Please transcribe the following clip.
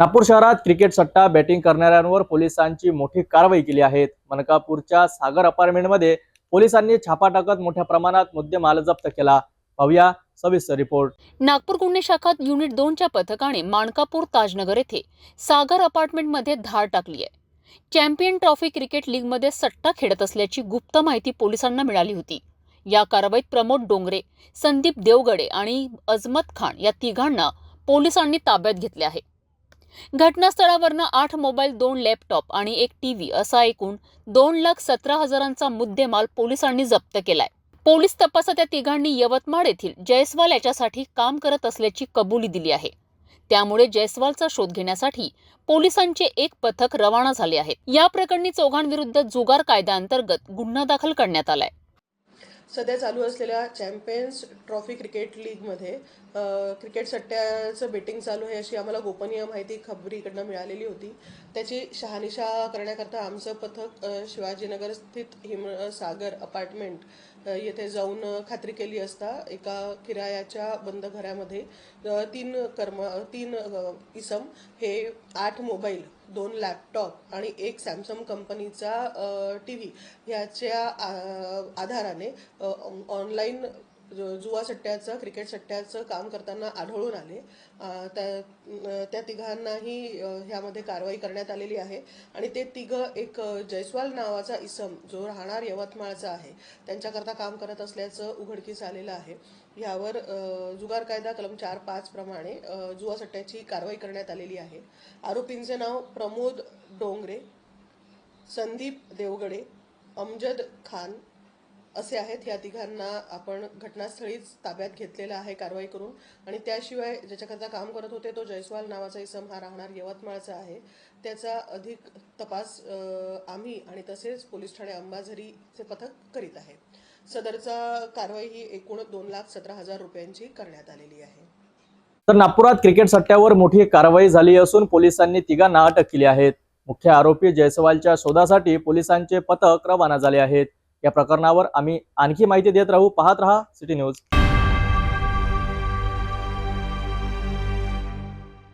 नागपूर शहरात क्रिकेट सट्टा बॅटिंग करणाऱ्यांवर पोलिसांची मोठी कारवाई केली आहे. मनकापूरच्या सागर अपार्टमेंटमध्ये पोलिसांनी छापा टाकत मोठ्या प्रमाणात मुद्देमाल जप्त केला. पाहूया सविस्तर रिपोर्ट. नागपूर गुन्हे शाखात युनिट दोनच्या पथकाने माणकापूर ताजनगर येथे सागर अपार्टमेंटमध्ये धाड टाकली आहे. चॅम्पियन ट्रॉफी क्रिकेट लीगमध्ये सट्टा खेळत असल्याची गुप्त माहिती पोलिसांना मिळाली होती. या कारवाईत प्रमोद डोंगरे संदीप देवगडे आणि अजमत खान या तिघांना पोलिसांनी ताब्यात घेतले आहे. घटनास्थळावरनं आठ मोबाईल दोन लॅपटॉप आणि एक टीव्ही असा एकूण दोन लाख सतरा हजारांचा मुद्देमाल पोलिसांनी जप्त केलाय. पोलीस तपासात या तिघांनी यवतमाळ येथील जयस्वाल याच्यासाठी काम करत असल्याची कबुली दिली आहे. त्यामुळे जयस्वालचा शोध घेण्यासाठी पोलिसांचे एक पथक रवाना झाले आहेत. या प्रकरणी चौघांविरुद्ध जुगार कायद्याअंतर्गत गुन्हा दाखल करण्यात आलाय. सध्या चालू असलेल्या चॅम्पियन्स ट्रॉफी क्रिकेट लीगमध्ये क्रिकेट सट्ट्याचं बेटिंग चालू आहे अशी आम्हाला गोपनीय माहिती खबरीकडनं मिळालेली होती. त्याची शहानिशा करण्याकरता आमचं पथक शिवाजीनगर स्थित हिम सागर अपार्टमेंट येथे जाऊन खात्री केली असता एका किरायाच्या बंद घरामध्ये तीन कर्म तीन इसम हे आठ मोबाईल दोन लॅपटॉप आणि एक सॅमसंग कंपनीचा टी व्ही ह्याच्या आधाराने ऑनलाईन जुवा सट्ट्याचं क्रिकेट सट्ट्याचं काम करताना आढळून आले. त्या त्या तिघांनाही ह्यामध्ये कारवाई करण्यात आलेली आहे. आणि ते तिघं एक जयस्वाल नावाचा इसम जो राहणार यवतमाळचा आहे त्यांच्याकरता काम करत असल्याचं उघडकीस आलेलं आहे. यावर जुगार कायदा कलम चार पाच प्रमाणे जुवा सट्ट्याची कारवाई करण्यात आलेली आहे. आरोपींचे नाव प्रमोद डोंगरे संदीप देवगडे अमजद खान असे आहेत. या तिघांना आपण घटनास्थळीच ताब्यात घेतलेलं आहे कारवाई करून. आणि त्याशिवाय ज्याच्याकरता काम करत होते तो जयस्वाल नावाचा इसम हा राहणार यवतमाळचा आहे. त्याचा अधिक तपास आम्ही आणि तसेच पोलीस ठाणे अंबाझरीचे पथक करीत आहे. सदरचा कारवाई ही एकूण दोन लाख सतरा हजार रुपयांची करण्यात आलेली आहे. तर नागपुरात क्रिकेट सट्ट्यावर मोठी कारवाई झाली असून पोलिसांनी तिघांना अटक केली आहे मुख्य आरोपी जयस्वालच्या शोधासाठी पोलिसांचे पथक रवाना झाले आहेत. या प्रकरणावर आम्ही आणखी माहिती देत राहू. पाहत रहा सिटी न्यूज.